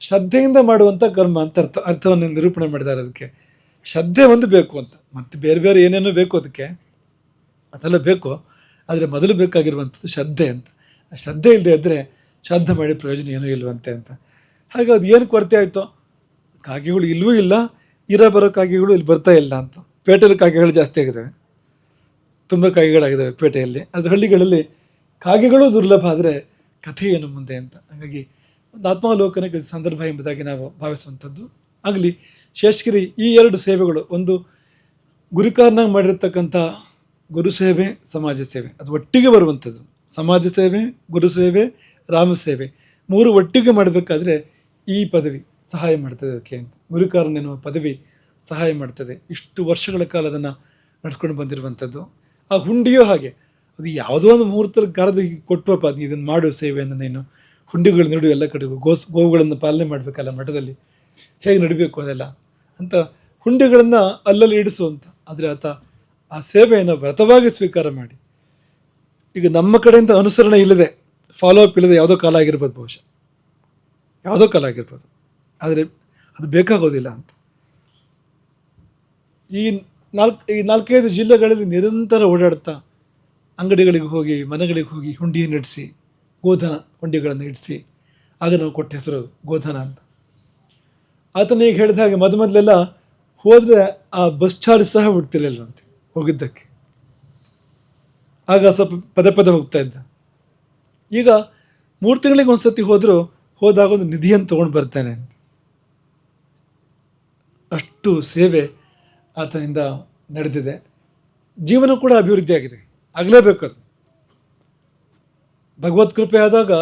ಶ್ರದ್ಧೆಯಿಂದ ಮಾಡುವಂಥ ಕರ್ಮ ಅಂತ ಅರ್ಥ, ಅರ್ಥವನ್ನು ನಿರೂಪಣೆ ಮಾಡಿದ್ದಾರೆ ಅದಕ್ಕೆ. ಶ್ರದ್ಧೆ ಒಂದು ಬೇಕು ಅಂತ. ಮತ್ತು ಬೇರೆ ಬೇರೆ ಏನೇನೋ ಬೇಕು ಅದಕ್ಕೆ. ಅದೆಲ್ಲ ಬೇಕು, ಆದರೆ ಮೊದಲು ಬೇಕಾಗಿರುವಂಥದ್ದು ಶ್ರದ್ಧೆ ಅಂತ. ಶ್ರದ್ಧೆ ಇಲ್ಲದೆ ಇದ್ದರೆ ಶ್ರದ್ಧ ಮಾಡಿ ಪ್ರಯೋಜನ ಏನೂ ಇಲ್ವಂತೆ ಅಂತ. ಹಾಗೆ ಅದು ಏನು ಕೊರತೆ ಆಯಿತು? ಕಾಗೆಗಳು ಇಲ್ಲವೂ ಇಲ್ಲ, ಇರೋ ಬರೋ ಕಾಗೆಗಳು ಇಲ್ಲಿ ಬರ್ತಾ ಇಲ್ಲ ಅಂತ. ಪೇಟೆಲ್ ಕಾಗೆಗಳು ಜಾಸ್ತಿ ಆಗಿದ್ದಾವೆ ತುಂಬ ಕಾಗೆಗಳಾಗಿದ್ದಾವೆ ಪೇಟೆಯಲ್ಲಿ. ಆದರೆ ಹಳ್ಳಿಗಳಲ್ಲಿ ಕಾಗೆಗಳು ದುರ್ಲಭ ಆದರೆ ಕಥೆ ಏನು ಮುಂದೆ ಅಂತ. ಹಾಗಾಗಿ ಒಂದು ಆತ್ಮಾವಲೋಕನಕ್ಕೆ ಸಂದರ್ಭ ಎಂಬುದಾಗಿ ನಾವು ಭಾವಿಸುವಂಥದ್ದು. ಆಗಲಿ, ಶೇಷಗಿರಿ ಈ ಎರಡು ಸೇವೆಗಳು, ಒಂದು ಗುರುಕಾರನಾಗಿ ಮಾಡಿರ್ತಕ್ಕಂಥ ಗುರು ಸೇವೆ, ಸಮಾಜ ಸೇವೆ. ಅದು ಒಟ್ಟಿಗೆ ಬರುವಂಥದ್ದು. ಸಮಾಜ ಸೇವೆ, ಗುರು ಸೇವೆ, ರಾಮ ಸೇವೆ. ಮೂರು ಒಟ್ಟಿಗೆ ಮಾಡಬೇಕಾದ್ರೆ ಈ ಪದವಿ ಸಹಾಯ ಮಾಡ್ತದೆ ಅದಕ್ಕೆ ಅಂತ. ಗುರುಕಾರನ್ ಎನ್ನುವ ಪದವಿ ಸಹಾಯ ಮಾಡ್ತದೆ. ಇಷ್ಟು ವರ್ಷಗಳ ಕಾಲ ಅದನ್ನು ನಡೆಸ್ಕೊಂಡು ಬಂದಿರುವಂಥದ್ದು. ಆ ಹುಂಡಿಯೂ ಹಾಗೆ. ಅದು ಯಾವುದೋ ಒಂದು ಮುಹೂರ್ತದಲ್ಲಿ ಕರೆದು ಕೊಟ್ಟವಪ್ಪ ಅದು ಇದನ್ನು ಮಾಡು ಸೇವೆಯನ್ನು ನೀನು. ಹುಂಡಿಗಳು ನಡುವೆ ಎಲ್ಲ ಕಡೆಗೂ ಗೋಸ್, ಗೋವುಗಳನ್ನು ಪಾಲನೆ ಮಾಡಬೇಕಲ್ಲ ಮಠದಲ್ಲಿ. ಹೇಗೆ ನಡಿಬೇಕು ಅದೆಲ್ಲ? ಅಂತ ಹುಂಡಿಗಳನ್ನು ಅಲ್ಲಲ್ಲಿ ಇಡಿಸು ಅಂತ ಆದರೆ ಆತ ಆ ಸೇವೆಯನ್ನು ವ್ರತವಾಗಿ ಸ್ವೀಕಾರ ಮಾಡಿ. ಈಗ ನಮ್ಮ ಕಡೆಯಿಂದ ಅನುಸರಣೆ ಇಲ್ಲದೆ ಫಾಲೋ ಅಪ್ ಇಲ್ಲದೆ ಯಾವುದೋ ಕಾಲ ಆಗಿರ್ಬೋದು ಬಹುಶಃ. ಯಾವುದೋ ಕಾಲ ಆಗಿರ್ಬೋದು. ಆದರೆ ಅದು ಬೇಕಾಗೋದಿಲ್ಲ ಅಂತ. ಈ ನಾಲ್ಕು ಈ ನಾಲ್ಕೈದು ಜಿಲ್ಲೆಗಳಲ್ಲಿ ನಿರಂತರ ಓಡಾಡ್ತಾ ಅಂಗಡಿಗಳಿಗೆ ಹೋಗಿ, ಮನೆಗಳಿಗೆ ಹೋಗಿ ಹುಂಡಿಯನ್ನು ಇಡಿಸಿ ಗೋಧನ ಹುಂಡಿಗಳನ್ನು ಇಡಿಸಿ, ಆಗ ನಾವು ಕೊಟ್ಟ ಹೆಸರು ಗೋಧನ ಅಂತ. ಆತನ ಈಗ ಹೇಳಿದ ಹಾಗೆ ಮೊದ ಮೊದಲೆಲ್ಲ ಹೋದರೆ ಆ ಬಸ್ ಚಾರ್ಜ್ ಸಹ ಹುಡ್ತಿರಲಿಲ್ಲ ಅಂತ, ಹೋಗಿದ್ದಕ್ಕೆ. ಆಗ ಸ್ವಲ್ಪ ಪದೇ ಪದೇ ಹೋಗ್ತಾ ಇದ್ದ. ಈಗ ಮೂರು ತಿಂಗಳಿಗೆ ಒಂದು ಸರ್ತಿ ಹೋದರೂ ಹೋದಾಗ ಒಂದು ನಿಧಿಯನ್ನು ತೊಗೊಂಡು ಬರ್ತಾನೆ ಅಷ್ಟು ಸೇವೆ ಆತನಿಂದ ನಡೆದಿದೆ. ಜೀವನ ಕೂಡ ಅಭಿವೃದ್ಧಿ ಆಗಿದೆ ಆಗಲೇಬೇಕು ಅದು. ಭಗವತ್ ಕೃಪೆ ಆದಾಗ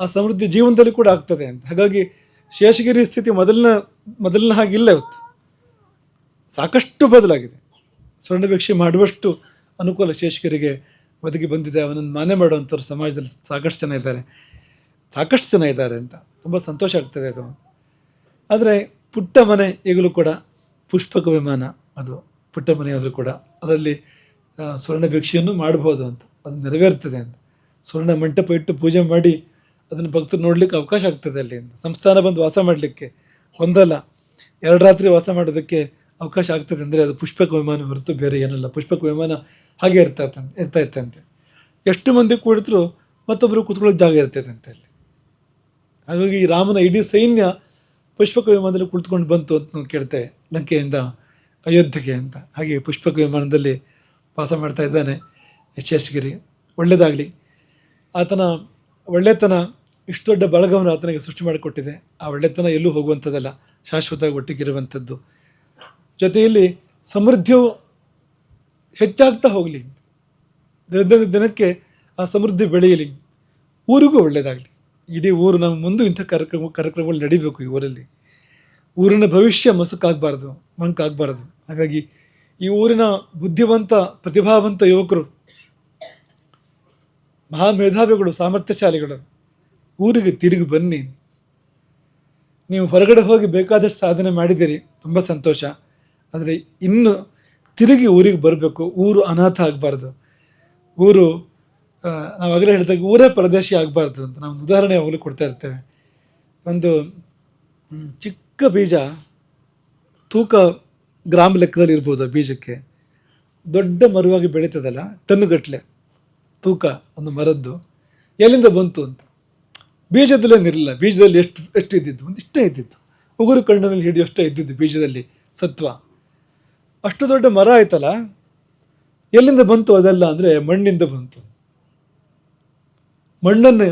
ಆ ಸಮೃದ್ಧಿ ಜೀವನದಲ್ಲಿ ಕೂಡ ಆಗ್ತದೆ ಅಂತ. ಹಾಗಾಗಿ ಶೇಷಗಿರಿ ಸ್ಥಿತಿ ಮೊದಲಿನ ಮೊದಲಿನ ಇಲ್ಲ ಇವತ್ತು. ಸಾಕಷ್ಟು ಬದಲಾಗಿದೆ. ಸ್ವರ್ಣಭಿಕ್ಷೆ ಮಾಡುವಷ್ಟು ಅನುಕೂಲ ಶೇಷಗಿರಿಗೆ ಒದಗಿ ಬಂದಿದೆ. ಅವನನ್ನು ಮಾನ್ಯ ಮಾಡುವಂಥವ್ರು ಸಮಾಜದಲ್ಲಿ ಸಾಕಷ್ಟು ಜನ ಇದ್ದಾರೆ. ಸಾಕಷ್ಟು ಜನ ಇದ್ದಾರೆ ಅಂತ. ತುಂಬ ಸಂತೋಷ ಆಗ್ತದೆ ಅದು. ಆದರೆ ಪುಟ್ಟ ಮನೆ ಈಗಲೂ ಕೂಡ ಪುಷ್ಪಕ ವಿಮಾನ. ಅದು ಪುಟ್ಟ ಮನೆಯಾದರೂ ಕೂಡ ಅದರಲ್ಲಿ ಸ್ವರ್ಣ ಭಿಕ್ಷೆಯನ್ನು ಮಾಡ್ಬೋದು ಅಂತ, ಅದು ನೆರವೇರ್ತದೆ ಅಂತ. ಸ್ವರ್ಣ ಮಂಟಪ ಇಟ್ಟು ಪೂಜೆ ಮಾಡಿ ಅದನ್ನು ಭಕ್ತರು ನೋಡಲಿಕ್ಕೆ ಅವಕಾಶ ಆಗ್ತದೆ ಅಲ್ಲಿ ಅಂತ. ಸಂಸ್ಥಾನ ಬಂದು ವಾಸ ಮಾಡಲಿಕ್ಕೆ ಹೊಂದಲ್ಲ ಎರಡು ರಾತ್ರಿ ವಾಸ ಮಾಡೋದಕ್ಕೆ ಅವಕಾಶ ಆಗ್ತದೆ ಅಂದರೆ ಅದು ಪುಷ್ಪಕ ವಿಮಾನ ಹೊರತು ಬೇರೆ ಏನಲ್ಲ. ಪುಷ್ಪಕ ವಿಮಾನ ಹಾಗೆ ಇರ್ತಾ ಇರ್ತಾ ಎಷ್ಟು ಮಂದಿ ಕೂಡಿದ್ರು ಮತ್ತೊಬ್ಬರು ಕೂತ್ಕೊಳ್ಳೋಕೆ ಜಾಗ ಇರ್ತೈತಂತೆ ಅಲ್ಲಿ. ಹಾಗಾಗಿ ರಾಮನ ಇಡೀ ಸೈನ್ಯ ಪುಷ್ಪಕ ವಿಮಾನದಲ್ಲಿ ಕುಳಿತುಕೊಂಡು ಬಂತು ಅಂತ ನಾವು ಕೇಳ್ತೇವೆ ಲಂಕೆಯಿಂದ. ಅಯೋಧ್ಯೆಗೆ ಅಂತ. ಹಾಗೆ ಪುಷ್ಪಕ ವಿಮಾನದಲ್ಲಿ ವಾಸ ಮಾಡ್ತಾ ಇದ್ದಾನೆ ಯಶೇಶ್ಗಿರಿ ಒಳ್ಳೆಯದಾಗಲಿ ಆತನ ಒಳ್ಳೆತನ, ಇಷ್ಟು ದೊಡ್ಡ ಬಳಗವನ್ನು ಆತನಿಗೆ ಸೃಷ್ಟಿ ಮಾಡಿಕೊಟ್ಟಿದೆ. ಆ ಒಳ್ಳೆತನ ಎಲ್ಲೂ ಹೋಗುವಂಥದ್ದಲ್ಲ, ಶಾಶ್ವತವಾಗಿ ಒಟ್ಟಿಗಿರುವಂಥದ್ದು. ಜೊತೆಯಲ್ಲಿ ಸಮೃದ್ಧಿಯು ಹೆಚ್ಚಾಗ್ತಾ ಹೋಗಲಿ. ದಿನದಿಂದ ದಿನಕ್ಕೆ ಆ ಸಮೃದ್ಧಿ ಬೆಳೆಯಲಿ. ಊರಿಗೂ ಒಳ್ಳೆಯದಾಗಲಿ ಇಡೀ ಊರು ನಮ್ಮ ಮುಂದೆ ಇಂಥ ಕಾರ್ಯಕ್ರಮ, ಕಾರ್ಯಕ್ರಮಗಳು ನಡಿಬೇಕು ಈ ಊರಲ್ಲಿ. ಊರಿನ ಭವಿಷ್ಯ ಮಸುಕಾಗಬಾರ್ದು ಮಂಕಾಗಬಾರ್ದು. ಹಾಗಾಗಿ ಈ ಊರಿನ ಬುದ್ಧಿವಂತ ಪ್ರತಿಭಾವಂತ ಯುವಕರು ಮಹಾ ಮೇಧಾವಿಗಳು ಸಾಮರ್ಥ್ಯಶಾಲಿಗಳು ಊರಿಗೆ ತಿರುಗಿ ಬನ್ನಿ. ನೀವು ಹೊರಗಡೆ ಹೋಗಿ ಬೇಕಾದಷ್ಟು ಸಾಧನೆ ಮಾಡಿದ್ದೀರಿ ತುಂಬ ಸಂತೋಷ. ಆದರೆ ಇನ್ನು ತಿರುಗಿ ಊರಿಗೆ ಬರಬೇಕು ಊರು ಅನಾಥ ಆಗಬಾರ್ದು. ಊರು ನಾವು ಆಗಲೇ ಹೇಳಿದಾಗ ಊರೇ ಪರದೇಶಿ ಆಗಬಾರ್ದು ಅಂತ ನಾವು ಉದಾಹರಣೆ ಯಾವಾಗಲೂ ಕೊಡ್ತಾ ಇರ್ತೇವೆ. ಒಂದು ಹ್ಮ್, ಚಿಕ್ಕ ಬೀಜ, ತೂಕ ಗ್ರಾಮ್ ಲೆಕ್ಕದಲ್ಲಿ ಇರ್ಬೋದು ಆ ಬೀಜಕ್ಕೆ. ದೊಡ್ಡ ಮರವಾಗಿ ಬೆಳೀತದಲ್ಲ ಟನ್ನುಗಟ್ಟಲೆ ತೂಕ ಒಂದು ಮರದ್ದು. ಎಲ್ಲಿಂದ ಬಂತು ಅಂತ. ಬೀಜದಲ್ಲೇನಿರಲಿಲ್ಲ ಬೀಜದಲ್ಲಿ ಎಷ್ಟು ಎಷ್ಟು ಇದ್ದಿದ್ದು? ಒಂದಿಷ್ಟೇ ಇದ್ದಿತ್ತು ಉಗುರು ಕಣ್ಣಿನಲ್ಲಿ ಹಿಡಿಯೋಷ್ಟೇ ಇದ್ದಿದ್ದು ಬೀಜದಲ್ಲಿ ಸತ್ವ. ಅಷ್ಟು ದೊಡ್ಡ ಮರ ಆಯ್ತಲ್ಲ, ಎಲ್ಲಿಂದ ಬಂತು ಅದೆಲ್ಲ ಅಂದರೆ ಮಣ್ಣಿಂದ ಬಂತು. ಮಣ್ಣನ್ನು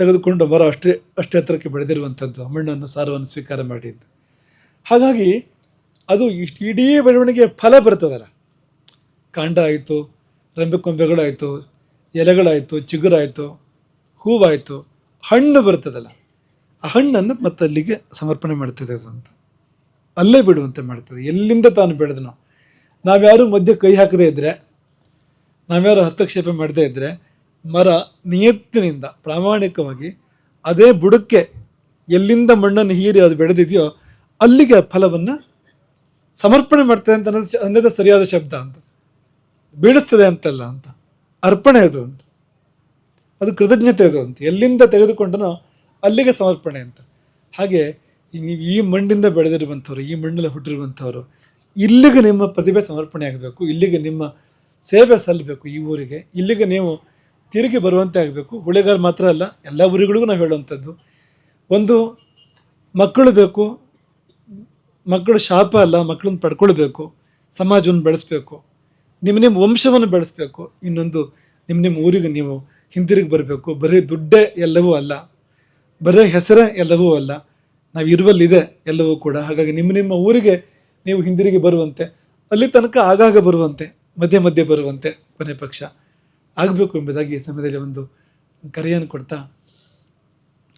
ತೆಗೆದುಕೊಂಡು ಬರೋ ಅಷ್ಟೇ ಅಷ್ಟೇ ಹತ್ತಿರಕ್ಕೆ ಬೆಳೆದಿರುವಂಥದ್ದು ಮಣ್ಣನ್ನು ಸಾರವನ್ನು ಸ್ವೀಕಾರ ಮಾಡಿ ಹಾಗಾಗಿ ಅದು ಇಷ್ಟು ಇಡೀ ಬೆಳವಣಿಗೆ ಫಲ ಬರ್ತದಲ್ಲ. ಕಾಂಡ ಆಯಿತು ರಂಬೆ ಕೊಂಬೆಗಳಾಯಿತು ಎಲೆಗಳಾಯಿತು, ಚಿಗುರಾಯಿತು, ಹೂವಾಯಿತು, ಹಣ್ಣು ಬರ್ತದಲ್ಲ. ಆ ಹಣ್ಣನ್ನು ಮತ್ತೆ ಅಲ್ಲಿಗೆ ಸಮರ್ಪಣೆ ಮಾಡ್ತದೆ ಅದು ಅಂತ. ಅಲ್ಲೇ ಬಿಡುವಂತೆ ಮಾಡ್ತದೆ. ಎಲ್ಲಿಂದ ತಾನು ಬೆಳೆದನೋ. ನಾವ್ಯಾರು ಮಧ್ಯೆ ಕೈ ಹಾಕದೇ ಇದ್ದರೆ ನಾವ್ಯಾರು ಹಸ್ತಕ್ಷೇಪ ಮಾಡದೇ ಇದ್ದರೆ ಮರ ನಿಯತ್ತಿನಿಂದ ಪ್ರಾಮಾಣಿಕವಾಗಿ ಅದೇ ಬುಡಕ್ಕೆ ಎಲ್ಲಿಂದ ಮಣ್ಣನ್ನು ಹೀರಿ ಅದು ಬೆಳೆದಿದೆಯೋ ಅಲ್ಲಿಗೆ ಫಲವನ್ನು ಸಮರ್ಪಣೆ ಮಾಡ್ತದೆ ಅಂತ ಅನ್ನೋದು ಅನ್ನದ ಸರಿಯಾದ ಶಬ್ದ ಅಂತ. ಬೀಳಿಸ್ತದೆ ಅಂತಲ್ಲ ಅಂತ. ಅರ್ಪಣೆ ಅದು ಅಂತ. ಅದು ಕೃತಜ್ಞತೆ ಅದು ಅಂತ. ಎಲ್ಲಿಂದ ತೆಗೆದುಕೊಂಡನೋ ಅಲ್ಲಿಗೆ ಸಮರ್ಪಣೆ ಅಂತ. ಹಾಗೆ ನೀವು ಈ ಮಣ್ಣಿಂದ ಬೆಳೆದಿರುವಂಥವ್ರು, ಈ ಮಣ್ಣಲ್ಲಿ ಹುಟ್ಟಿರುವಂಥವ್ರು, ಇಲ್ಲಿಗೆ ನಿಮ್ಮ ಪ್ರತಿಭೆ ಸಮರ್ಪಣೆ ಆಗಬೇಕು ಇಲ್ಲಿಗೆ ನಿಮ್ಮ ಸೇವೆ ಸಲ್ಲಬೇಕು ಈ ಊರಿಗೆ, ಇಲ್ಲಿಗೆ ನೀವು ತಿರುಗಿ ಬರುವಂತೆ ಆಗಬೇಕು. ಹುಳಿಗಾರ ಮಾತ್ರ ಅಲ್ಲ, ಎಲ್ಲ ಊರುಗಳಿಗೂ ನಾವು ಹೇಳುವಂಥದ್ದು. ಒಂದು ಮಕ್ಕಳು ಬೇಕು, ಮಕ್ಕಳು ಶಾಪ ಅಲ್ಲ, ಮಕ್ಕಳನ್ನ ಪಡ್ಕೊಳ್ಬೇಕು, ಸಮಾಜವನ್ನು ಬೆಳೆಸ್ಬೇಕು. ನಿಮ್ಮ ನಿಮ್ಮ ವಂಶವನ್ನು ಬೆಳೆಸ್ಬೇಕು. ಇನ್ನೊಂದು ನಿಮ್ಮ ನಿಮ್ಮ ಊರಿಗೆ ನೀವು ಹಿಂದಿರುಗಿ ಬರಬೇಕು. ಬರೀ ದುಡ್ಡೇ ಎಲ್ಲವೂ ಅಲ್ಲ. ಬರೀ ಹೆಸರೇ ಎಲ್ಲವೂ ಅಲ್ಲ. ನಾವು ಇರುವಲ್ಲಿದೆ ಎಲ್ಲವೂ ಕೂಡ. ಹಾಗಾಗಿ ನಿಮ್ಮ ನಿಮ್ಮ ಊರಿಗೆ ನೀವು ಹಿಂದಿರುಗಿ ಬರುವಂತೆ, ಅಲ್ಲಿ ತನಕ ಆಗಾಗ ಬರುವಂತೆ, ಮಧ್ಯೆ ಮಧ್ಯೆ ಬರುವಂತೆ, ಕೊನೆ ಪಕ್ಷ. ಆಗಬೇಕು ಎಂಬುದಾಗಿ ಸಮಯದಲ್ಲಿ ಒಂದು ಕರೆಯನ್ನು ಕೊಡ್ತಾ,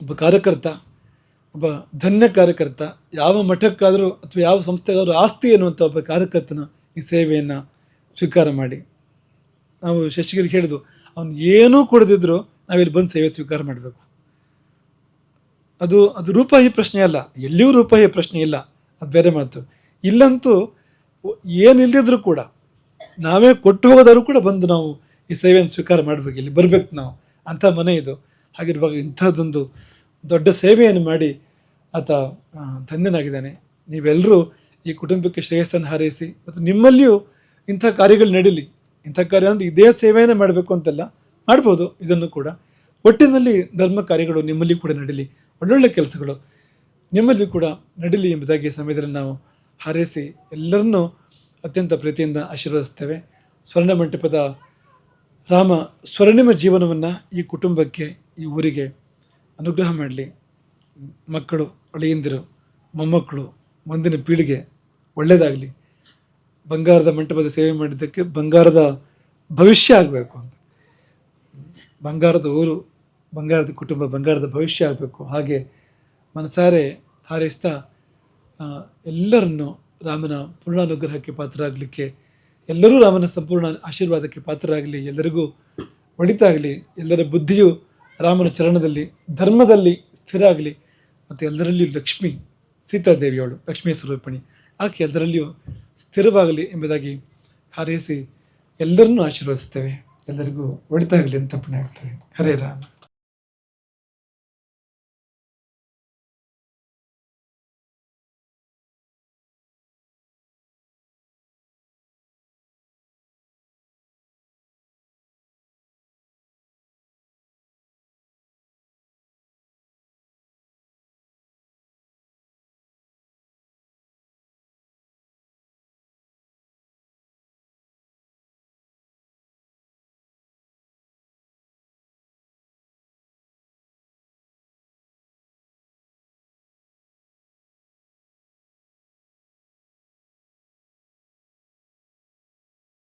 ಒಬ್ಬ ಕಾರ್ಯಕರ್ತ, ಒಬ್ಬ ಧನ್ಯ ಕಾರ್ಯಕರ್ತ, ಯಾವ ಮಠಕ್ಕಾದರೂ ಅಥವಾ ಯಾವ ಸಂಸ್ಥೆಗಾದರೂ ಆಸ್ತಿ ಎನ್ನುವಂಥ ಒಬ್ಬ ಕಾರ್ಯಕರ್ತನ ಈ ಸೇವೆಯನ್ನು ಸ್ವೀಕಾರ ಮಾಡಿ. ನಾವು ಶಶಿಗಿರಿಗೆ ಹೇಳಿದ್ರು ಅವನು ಏನೂ ಕೊಡದಿದ್ದರೂ ನಾವಿಲ್ಲಿ ಬಂದು ಸೇವೆ ಸ್ವೀಕಾರ ಮಾಡಬೇಕು. ಅದು ಅದು ರೂಪಾಯಿ ಪ್ರಶ್ನೆ ಅಲ್ಲ, ಎಲ್ಲಿಯೂ ರೂಪಾಯಿ ಪ್ರಶ್ನೆ ಇಲ್ಲ, ಅದು ಬೇರೆ ಮಾತು. ಇಲ್ಲಂತೂ ಏನಿಲ್ಲದಿದ್ರೂ ಕೂಡ ನಾವೇ ಕೊಟ್ಟು ಹೋಗೋದಾದ್ರೂ ಕೂಡ ಬಂದು ನಾವು ಈ ಸೇವೆಯನ್ನು ಸ್ವೀಕಾರ ಮಾಡಬೇಕು, ಇಲ್ಲಿ ಬರಬೇಕು ನಾವು ಅಂಥ ಮನೆ ಇದು. ಹಾಗಿರುವಾಗ ಇಂಥದ್ದೊಂದು ದೊಡ್ಡ ಸೇವೆಯನ್ನು ಮಾಡಿ ಆತ ಧನ್ಯನಾಗಿದ್ದಾನೆ. ನೀವೆಲ್ಲರೂ ಈ ಕುಟುಂಬಕ್ಕೆ ಶ್ರೇಯಸ್ಸನ್ನು ಹಾರೈಸಿ ಮತ್ತು ನಿಮ್ಮಲ್ಲಿಯೂ ಇಂಥ ಕಾರ್ಯಗಳು ನಡೀಲಿ. ಇಂಥ ಕಾರ್ಯ ಅಂದರೆ ಇದೇ ಸೇವೆಯನ್ನು ಮಾಡಬೇಕು ಅಂತೆಲ್ಲ, ಮಾಡ್ಬೋದು. ಇದನ್ನು ಕೂಡ ಒಟ್ಟಿನಲ್ಲಿ ಧರ್ಮ ಕಾರ್ಯಗಳು ನಿಮ್ಮಲ್ಲಿ ಕೂಡ ನಡೀಲಿ. ಒಳ್ಳೊಳ್ಳೆ ಕೆಲಸಗಳು ನಿಮ್ಮಲ್ಲಿ ಕೂಡ ನಡೀಲಿ ಎಂಬುದಾಗಿ ಸಮಯದಲ್ಲಿ ನಾವು ಹಾರೈಸಿ ಎಲ್ಲರನ್ನೂ ಅತ್ಯಂತ ಪ್ರೀತಿಯಿಂದ ಆಶೀರ್ವದಿಸ್ತೇವೆ. ಸ್ವರ್ಣ ಮಂಟಪದ ರಾಮ ಸ್ವರ್ಣಿಮ ಜೀವನವನ್ನು ಈ ಕುಟುಂಬಕ್ಕೆ, ಈ ಊರಿಗೆ ಅನುಗ್ರಹ ಮಾಡಲಿ. ಮಕ್ಕಳು ಅಳಿಯಂದಿರು, ಮೊಮ್ಮಕ್ಕಳು ಮುಂದಿನ ಪೀಳಿಗೆ ಒಳ್ಳೆಯದಾಗಲಿ ಬಂಗಾರದ ಮಂಟಪದ ಸೇವೆ ಮಾಡಿದ್ದಕ್ಕೆ ಬಂಗಾರದ ಭವಿಷ್ಯ ಆಗಬೇಕು ಅಂತ. ಬಂಗಾರದ ಊರು, ಬಂಗಾರದ ಕುಟುಂಬ, ಬಂಗಾರದ ಭವಿಷ್ಯ ಆಗಬೇಕು. ಹಾಗೆ ಮನಸಾರೆ ಹಾರೈಸ್ತಾ ಎಲ್ಲರನ್ನು ರಾಮನ ಪೂರ್ಣಾನುಗ್ರಹಕ್ಕೆ ಪಾತ್ರರಾಗಲಿಕ್ಕೆ ಎಲ್ಲರೂ ರಾಮನ ಸಂಪೂರ್ಣ ಆಶೀರ್ವಾದಕ್ಕೆ ಪಾತ್ರರಾಗಲಿ, ಎಲ್ಲರಿಗೂ ಒಳಿತಾಗಲಿ, ಎಲ್ಲರ ಬುದ್ಧಿಯು ರಾಮನ ಚರಣದಲ್ಲಿ, ಧರ್ಮದಲ್ಲಿ ಸ್ಥಿರ ಆಗಲಿ. ಮತ್ತು ಎಲ್ಲರಲ್ಲಿಯೂ ಲಕ್ಷ್ಮಿ ಸೀತಾದೇವಿಯವಳು ಲಕ್ಷ್ಮೀ ಸ್ವರೂಪಣಿ. ಆಕೆ ಎಲ್ಲರಲ್ಲಿಯೂ ಸ್ಥಿರವಾಗಲಿ ಎಂಬುದಾಗಿ ಹಾರೈಸಿ ಎಲ್ಲರನ್ನೂ ಆಶೀರ್ವದಿಸ್ತೇವೆ ಎಲ್ಲರಿಗೂ ಒಳಿತಾಗಲಿ ಅಂತ ಪುಣ್ಯ ಆಗ್ತದೆ ಹರೇ ರಾಮ.